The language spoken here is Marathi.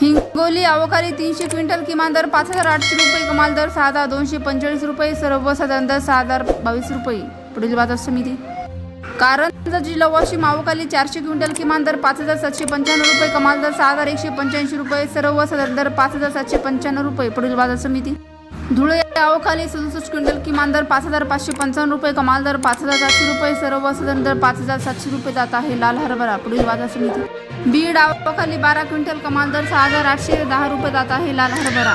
हिंगोली अवकाळी तीनशे क्विंटल किमान दर पाच हजार आठशे रुपये कमाल दर सहा हजार दोनशे पंचेचाळीस रुपये सर्वसाधारण दर सहा हजार बावीस रुपये. पुढील बाजार समिती. कारंजा जिल्हा वाशिम आवकाली चारशे क्विंटल किमान दर पाच हजार सातशे पंच्याण्णव रुपये कमाल दर सहा हजार एकशे पंच्याऐंशी रुपये सर्वसाधारण दर पाच हजार सातशे पंच्याण्णव रुपये. पुढील बाजार समिती. धुळे अवखाली सदुसष्ट क्विंटल किमान दर पाच हजार पाचशे पंचावन्न रुपये कमाल दर पाच हजार सातशे रुपये सर्वसाधारण दर पाच हजार सातशे रुपये जात आहे. लाल हरभरा पुढील बाजार समिती. बीड आवकाली बारा क्विंटल कमाल दर सहा हजार आठशे दहा रुपये जात आहे. लाल हरभरा.